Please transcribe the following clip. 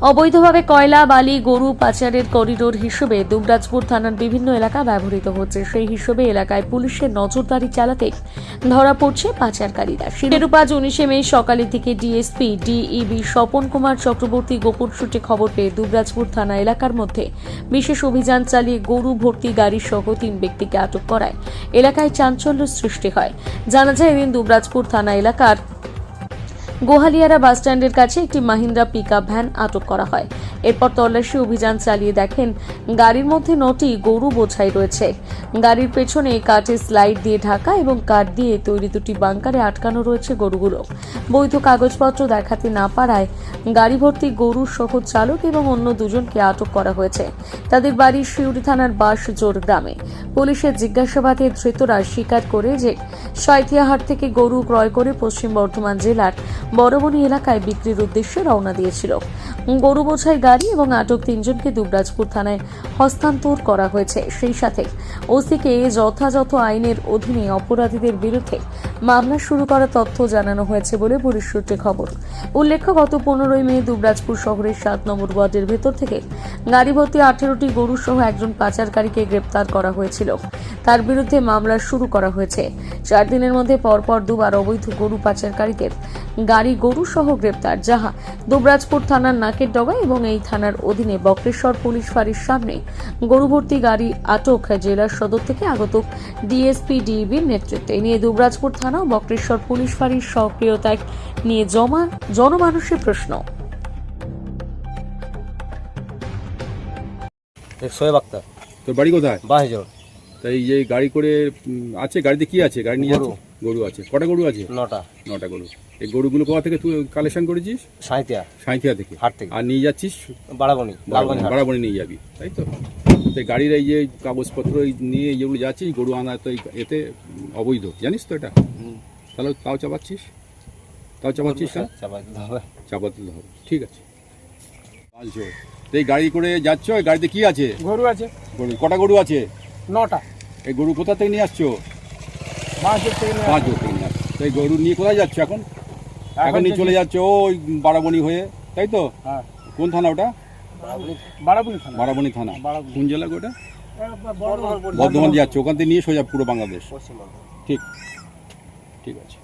অবৈধভাবে কয়লা, বালি, গরু পাচারের করিডোর হিসেবে দুবরাজপুর থানার বিভিন্ন এলাকা ব্যবহৃত হচ্ছে। সেই হিসেবে এলাকায় পুলিশের নজরদারি চালাতে ধরা পড়ছে পাচারকারীরা। শিরোপা আজ উনিশে মে সকালের দিকে ডিএসপি ডিইবি স্বপন কুমার চক্রবর্তী গোপন সূত্রে খবর পেয়ে দুবরাজপুর থানা এলাকার মধ্যে বিশেষ অভিযান চালিয়ে গরু ভর্তি গাড়ি সহ তিন ব্যক্তিকে আটক করায়। এলাকায় চাঞ্চল্য সৃষ্টি হয়। জানা যায়, এদিন দুবরাজপুর থানা এলাকার গোহালিয়ারা বাসস্ট্যান্ডের কাছে একটি মাহিন্দ্রা পিকআপ ভ্যান আটক করা হয়। এরপর তল্লাশি অভিযান চালিয়ে দেখেন গাড়ির মধ্যে নটি গরু বোঝাই রয়েছে। গাড়ির পেছনে কাঠে স্লাইড দিয়ে ঢাকা এবং কাঠ দিয়ে তৈরি দুটি বাংকারে আটকানো রয়েছে গরুগুলো। বৈধ কাগজপত্র দেখাতে না পারায় গাড়ি ভর্তি গরু সহ চালক এবং অন্য দুজনকে আটক করা হয়েছে। তাদের বাড়ি শিউরি থানার বাসজোর গ্রামে। পুলিশের জিজ্ঞাসাবাদে ধৃতরা স্বীকার করে যে সাঁইথিয়াহাট থেকে গরু ক্রয় করে পশ্চিম বর্ধমান জেলার বড়বনি এলাকায় বিক্রির উদ্দেশ্যে রওনা দিয়েছিল। গরু বোঝাই গাড়ি এবং আটক তিনজনকে দুবরাজপুর থানায় হস্তান্তর করা হয়েছে। সেই সাথে ওসিকে যথাযথ আইনের অধীনে অপরাধীদের বিরুদ্ধে মামলা শুরু করার তথ্য জানানো হয়েছে বলে পুলিশ সূত্রে খবর। উল্লেখ্য, গত পনেরোই মে দুবরাজপুর শহরের সাত নম্বর ওয়ার্ডের ভেতর থেকে গাড়ি ভর্তি আঠেরোটি গরু সহ একজন পাচারকারীকে গ্রেপ্তার করা হয়েছিল। তার বিরুদ্ধে মামলা শুরু করা হয়েছে। চার দিনের মধ্যে পরপর দুবার অবৈধ গরু পাচারকারীদের গাড়ি গরু সহ গ্রেপ্তার যাহা দুবরাজপুর থানার নাকের ডগা এবং এই থানার অধীনে বক্রেশ্বর পুলিশ ফাঁড়ির সামনে গরু ভর্তি গাড়ি আটক জেলার সদর থেকে আগত ডিএসপি ডিবির নেতৃত্বে। নিয়ে দুবরাজপুর থানা ও বক্রেশ্বর পুলিশ ফাঁড়ির সক্রিয়তা নিয়ে জমা জনমানুষের প্রশ্ন। এক সোয়েব আক্তার তোর বাড়ি কোথায়? বাহিজোর তাই এই যে গাড়ি করে আছে? গাড়িতে কি আছে? গাড়ি নিয়ে গরু। যাচ্ছে? গরু আছে। কটা গরু আছে? নটা। নটা গরু। এই গরুগুলো কোথা থেকে তুই কালেকশন করেছিস? সাঁইতিয়া সাঁইথিয়া থেকে। হাট থেকে। আর নিয়ে যাচ্ছিস? বাড়াবনি বাড়াবাড়ি নিয়ে যাবি। তাই তো? তো এই গাড়ির এই যে কাগজপত্র এই নিয়ে যেগুলো যাচ্ছিস গরু আনা তো এতে অবৈধ। জানিস তো এটা? তাহলে তাও চাপাচ্ছিস? তাও চাপাচ্ছিস হবে। চাপাতে হবে। ঠিক আছে। আচ্ছা তো এই গাড়ি করে যাচ্ছ? গাড়িতে কি আছে? গরু আছে। গরু। কটা গরু আছে? নটা। এই গরু কোথা থেকে নিয়ে আসছো? থেকে নিয়ে আসছো। তো এই গরু নিয়ে কোথায় যাচ্ছ এখন? এখন নিয়ে চলে যাচ্ছে ওই বারাবণি হয়ে তাই তো? হ্যাঁ। কোন থানা ওটা? বারাবণী থানা। বারাবণী থানা। বারাবণী। কোন জেলা ওটা? বর্ধমান। যাচ্ছে ওখান থেকে নিয়ে সোজা পুরো বাংলাদেশ। ঠিক। ঠিক আছে।